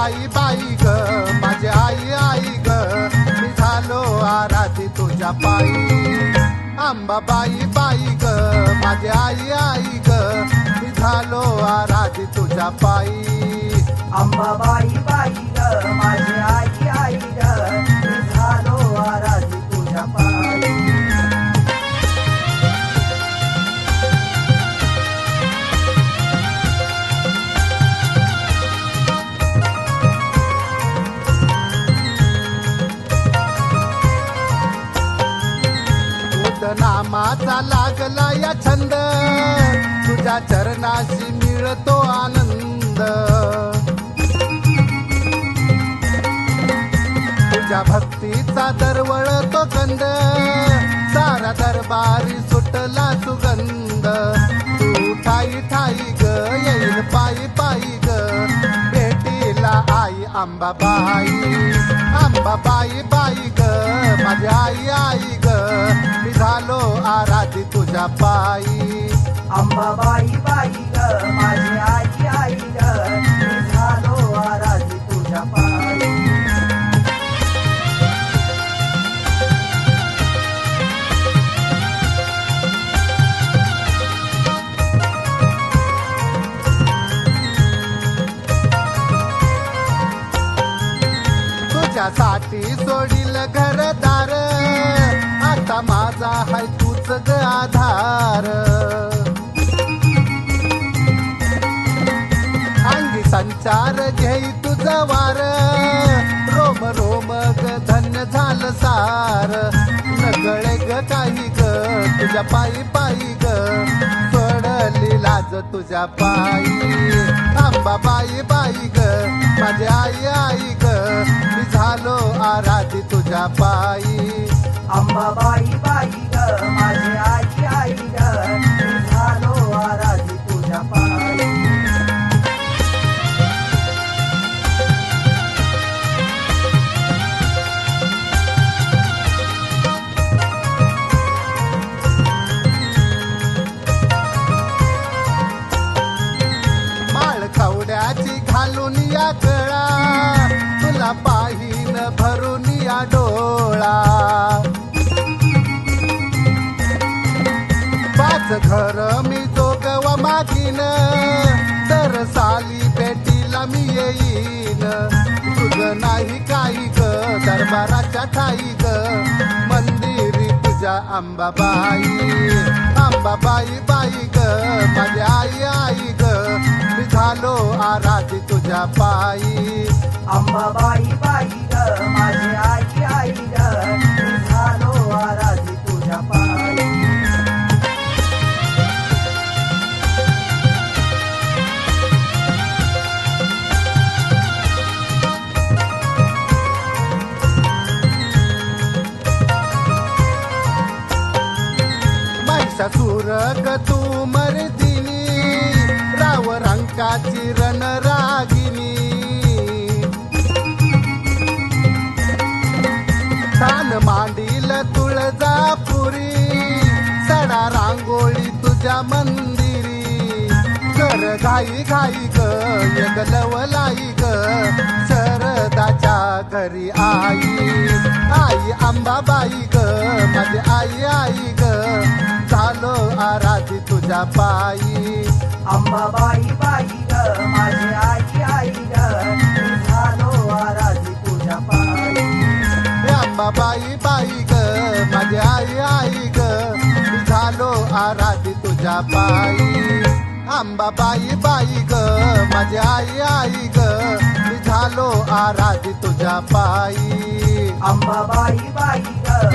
बाई बाई ग माझी आई आई ग. मी झालो आराधी तुझ्या पायी. आंबा बाई ग माझी आई आई ग. मी झालो आराधी तुझ्या पायी. आंबाबाई असा लागला या छंद. तुझ्या चरणाशी मिळतो आनंद. तुझ्या भक्तीचा दरवळतो गंध. सारा दरबारी सुटला सुगंध. तू ठाई ठाई ग येईल पायी पायी ग. भेटीला आई आंबाबाई. बाबाई बाई ग माझी आई आई ग. मी झालो आराधी तुझ्या पायी. अंबाबाई बाई ग माझी आई आई ग. वार. रोम रोम ग धन्य झालं सार. नगळे ग काही ग तुझ्या पायी पायी ग. पडली लाज तुझ्या पायी. आंबा बाई बाई ग माझी आई आई ग. मी झालो आराधी तुझ्या पायी. अंबाबाई बाई ग माझी आई आई ग. तर मी जोगवा मागीन. तर साली भेटीला मी येईन. तुझं नाही काही ग दरबाराच्या ठाई ग. मंदिरी तुझ्या आंबाबाई आंबाबाई बाई ग. माझी आई आई ग. मी झालो आराधी तुझ्या पायी. अंबाबाई बाई ग माझी आई आई ग. रंकाची रणरागिनी तान मांडील तुळजापुरी सडा रांगोळी तुझ्या मंदिरी. कर घाई घाई ग एक लवलाई ग सरदाच्या घरी आई. आई आंबाबाई ग माझी आई आई ग झालो आराधी तुझ्या पायी. अंबाबाई बाई ग माझी आई आई ग मी झालो आराधी तुझ्या पायी आंबाबाई बाई ग माझी आई आई ग मी झालो आराधी तुझ्या पायी. आंबाबाई बाई ग माझी आई आई ग झालो आराधी तुझ्या पायी. अंबाबाई बाई ग